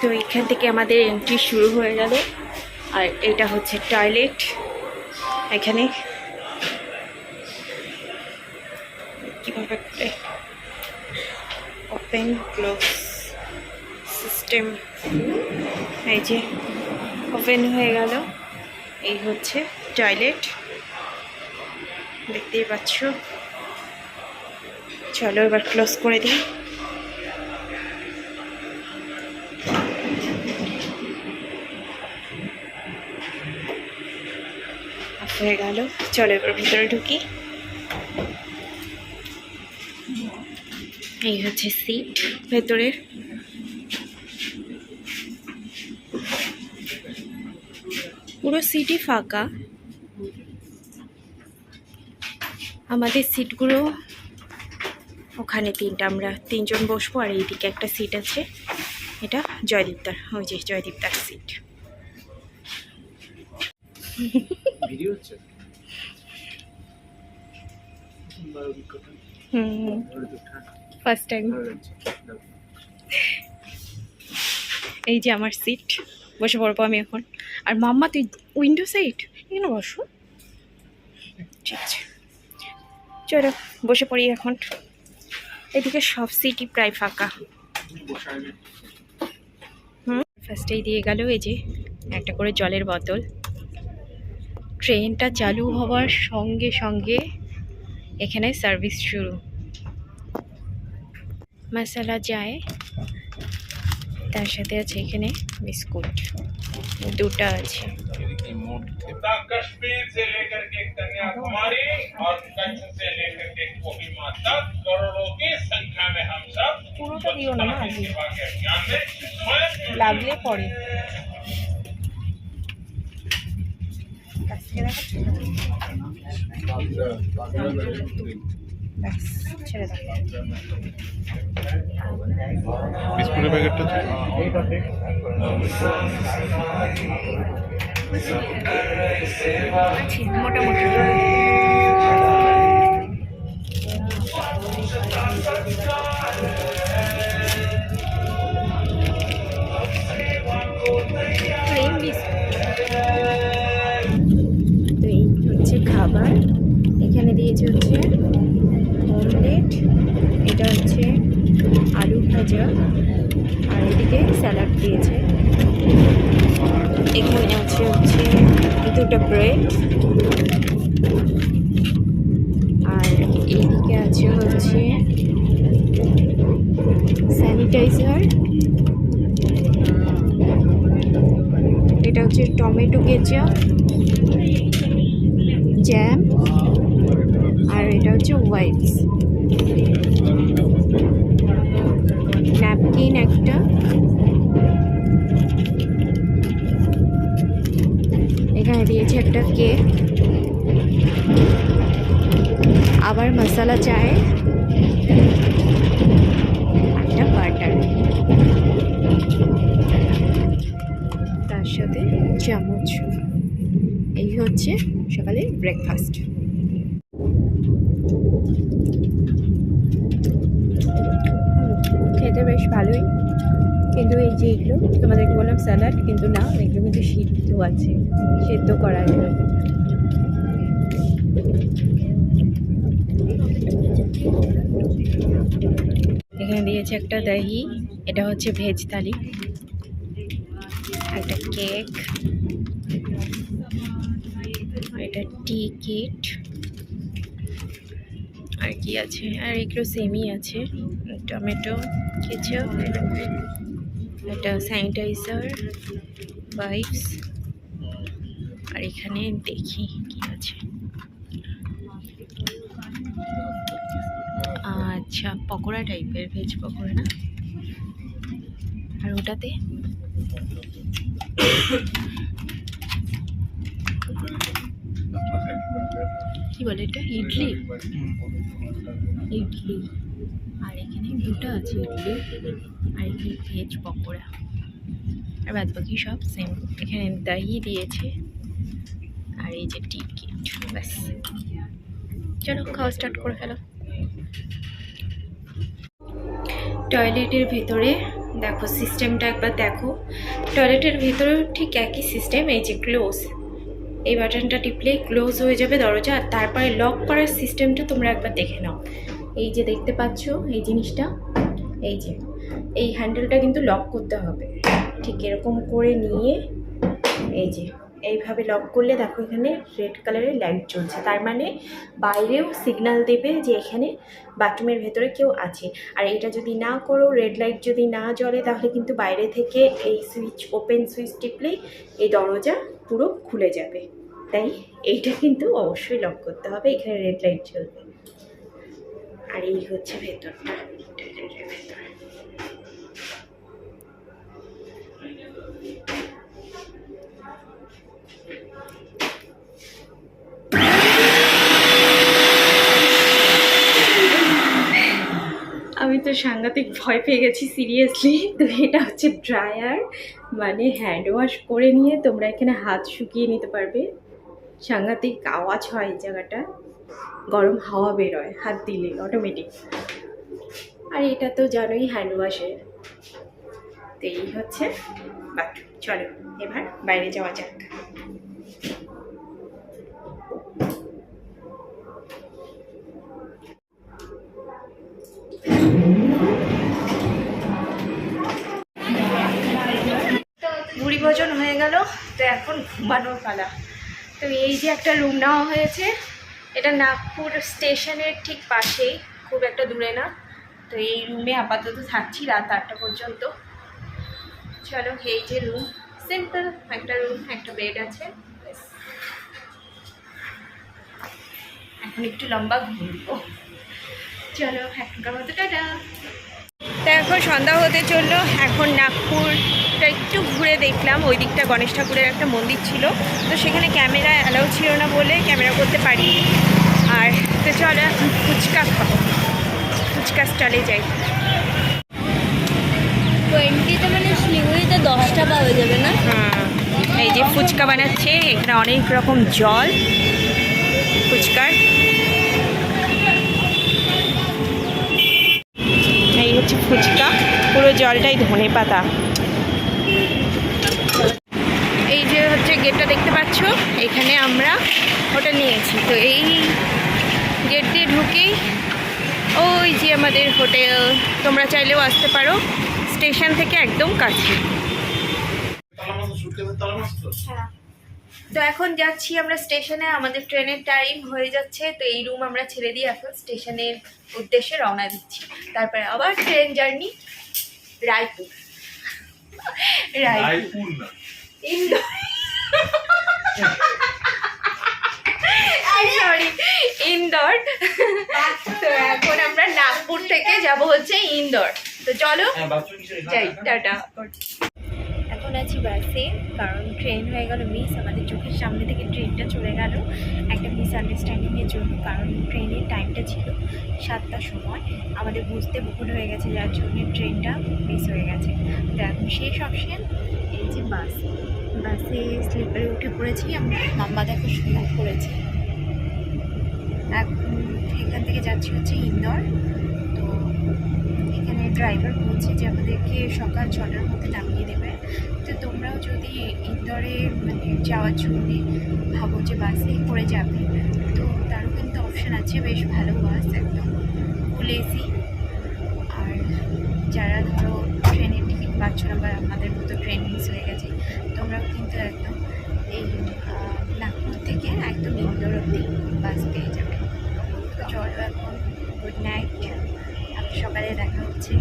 তো এখান থেকে আমাদের এন্ট্রি শুরু হয়ে গেল। আর এটা হচ্ছে টয়লেট এখানে কীভাবে ওপেন ক্লোজ সিস্টেম এই যে ওপেন হয়ে গেল। এই হচ্ছে টয়লেট দেখতেই পাচ্ছ? চলো এবার ক্লোজ করে দিই। হয়ে গেল। চলো এবার ভিতরে ঢুকি। এই হচ্ছে সিট ভেতরের। পুরো সিটই ফাঁকা। আমাদের সিটগুলো ওখানে তিনটা, আমরা তিনজন বসবো আর এইদিকে একটা সিট আছে। এটা জয়দীপদার, ওই যে জয়দীপদার সিট ভিডিও হচ্ছে? হুম ফার্স্ট টাইম লাগছে দাও। এই যে আমার সিট বসে পড়ব আমি এখন। আর মাম্মা তুই উইন্ডো সাইড এখানে বসো। ঠিক আছে। চলো বসে পড়ি এখন। এদিকে সব সিটই প্রায় ফাঁকা। হুম ফার্স্টেই দিয়ে গেল এই যে একটা করে জলের বোতল। ট্রেনটা চালু হওয়ার সঙ্গে সঙ্গে এখানে সার্ভিস শুরু। মশলা যায় তার সাথে আছে এখানে বিস্কুট। দুটা আছে। পুরোটা লাগলে পরে। বিস্কুটের প্যাকেটটা ছিল আছে মোটামুটি খাবার। এখানে দিয়েছে হচ্ছে অমলেট এটা হচ্ছে আলু ভাজা, আর এদিকে স্যালাড দিয়েছে। এখানে আছে হচ্ছে দুটো ব্রেড আর এইদিকে আছে হচ্ছে স্যানিটাইজার এটা হচ্ছে টমেটো কেচাপ জ্যাম আর ওয়াইপস ন্যাপকিন একটা. এখানে দিয়েছে একটা কেক। আবার মশলা চায়। একটা বাটার। তার সাথে চামচ। এই হচ্ছে সকালে ব্রেকফাস্ট কিন্তু এই যে এগুলো, তোমাদেরকে বললাম স্যালাড কিন্তু না, এগুলো কিন্তু সিদ্ধ আছে, সেদ্ধ করা আছে। এখানে দিয়েছে একটা দহি, এটা হচ্ছে ভেজ থালি, একটা কেক এটা টি কিট আর কি আছে? আর এগুলো সেমই আছে, টমেটো কেচাপ এটা স্যানিটাইজার বাইপস আর এখানে দেখি কি আছে। আচ্ছা পকোড়া টাইপের ভেজ পকোড়া না? আর ওটাতে? কি বলে এটা? ইডলি? ইডলি। আর এখানে দুটো আছে, ইডলি। আর এখানে ভেজ, পকোড়া আর বাদ বাকি সব সেম এখানে দহি দিয়েছে আর এই যে টিকিট ব্যাস। চলো, খাওয়া স্টার্ট করে ফেলো। টয়লেটের ভেতরে দেখো সিস্টেমটা একবার দেখো। টয়লেটের ভেতরেও ঠিক একই সিস্টেম এই যে ক্লোজ এই বাটনটা টিপলেই ক্লোজ হয়ে যাবে দরজা আর তারপরে লক করার সিস্টেমটা তোমরা একবার দেখে নাও। এই যে দেখতে পাচ্ছ, এই জিনিসটা, এই যে। এই হ্যান্ডেলটা কিন্তু লক করতে হবে। ঠিক এরকম করে নিয়ে এই যে, এইভাবে লক করলে দেখো এখানে রেড কালারের লাইট জ্বলছে। তার মানে বাইরেও সিগন্যাল দেবে যে এখানে বাথরুমের ভেতরে কেউ আছে। আর এটা যদি না করো, রেড লাইট যদি না জ্বলে, তাহলে কিন্তু বাইরে থেকে এই সুইচ, ওপেন সুইচ টিপলেই এই দরজা পুরো খুলে যাবে। তাই এইটা কিন্তু অবশ্যই লক করতে হবে, এখানে রেড লাইট জ্বলবে। আর এই হচ্ছে ভেতরটা। ভেতর আমি তো সাংঘাতিক ভয় পেয়ে গেছি সিরিয়াসলি তো এটা হচ্ছে ড্রায়ার মানে হ্যান্ড ওয়াশ করে নিয়ে তোমরা এখানে হাত শুকিয়ে নিতে পারবে। সাংঘাতিক আওয়াজ হয় এই জায়গাটা। গরম হাওয়া বেরোয়, হাত দিলে অটোমেটিক আর এটা তো জানোই হ্যান্ড ওয়াশের তো এই হচ্ছে বাথরুম চলো, এবার বাইরে যাওয়া যাক। বুড়ি ভোজন হয়ে গেল, তো এখন ঘুমানোর পালা। তো এই যে একটা রুম নেওয়া হয়েছে, এটা নাগপুর স্টেশনের ঠিক পাশেই, খুব একটা দূরে না। তো এই রুমে আপাতত থাকছি রাত আটটা পর্যন্ত। চলো, এই যে রুম সিম্পল একটা রুম একটা বেড আছে। এখন একটু লম্বা ঘুরবো চলো এখনকার মতো টাটা। তো এখন সন্ধ্যা হতে চলল এখন নাগপুরটা একটু ঘুরে দেখলাম ওই দিকটা গণেশ ঠাকুরের একটা মন্দির ছিল। তো সেখানে ক্যামেরা অ্যালাউ ছিল না বলে ক্যামেরা করতে পারি আর তো চলো এখন ফুচকা খাব। ফুচকা স্টলে যাই। টোয়েন্টিতে মানে শিলিগুড়িতে দশটা পাওয়া যাবে না? এই যে ফুচকা বানাচ্ছে এখানে অনেক রকম জল ফুচকার। হচ্ছে ফুচকা পুরো জলটাই ধনে পাতা। এই যে হচ্ছে গেটটা দেখতে পাচ্ছ এখানে আমরা ওটা নিয়েছি। তো এই গেট দিয়ে ঢুকেই ওই যে আমাদের হোটেল তোমরা চাইলেও আসতে পারো স্টেশন থেকে একদম কাছে। তো এখন যাচ্ছি আমরা স্টেশনে আমাদের ট্রেনের টাইম হয়ে যাচ্ছে তো এই রুম আমরা ছেড়ে দিয়ে এখন স্টেশনের উদ্দেশ্যে রওনা দিচ্ছি। তারপরে আবার train journey Raipur. Raipur. Indore. Sorry Indore. তো এখন আমরা নাগপুর থেকে যাব হচ্ছে ইন্দোর। তো চলো যাই টাটা। এখন আছি বাসে কারণ ট্রেন হয়ে গেল মিস আমাদের চোখের সামনে থেকে ট্রেনটা চলে গেল একটা মিসআন্ডারস্ট্যান্ডিংয়ের জন্য, কারণ ট্রেনের টাইমটা ছিল সাতটার সময়। আমাদের বুঝতে ভুল হয়ে গেছে, যার জন্য ট্রেনটা মিস হয়ে গেছে। তো এখন শেষ অপশন এই যে বাস বাসে স্লিপারে উঠে পড়েছি, আমরা মাম্মা দেখো শুয়ে করেছি। এখন এখান থেকে যাচ্ছি হচ্ছে ইন্দোর। তো এখানে ড্রাইভার বলছে যে, আমাদেরকে সকাল ছটার মধ্যে নামিয়ে দেবে। তো তোমরাও যদি ইন্দোরে মানে যাওয়ার জন্যে ভাবো যে বাসে করে যাবে, তো তারও কিন্তু অপশান আছে। বেশ ভালো বাস একদম ফুল এসি আর যারা ধরো ট্রেনের টিকিট পাচ্ছ না বা আমাদের মতো ট্রেন মিস হয়ে গেছে, তোমরাও কিন্তু একদম এই নাগপুর থেকে একদম ইন্দোর অব্দি বাস পেয়ে যাবে। তো চলো এখন গুড নাইট সকালে দেখা হচ্ছে।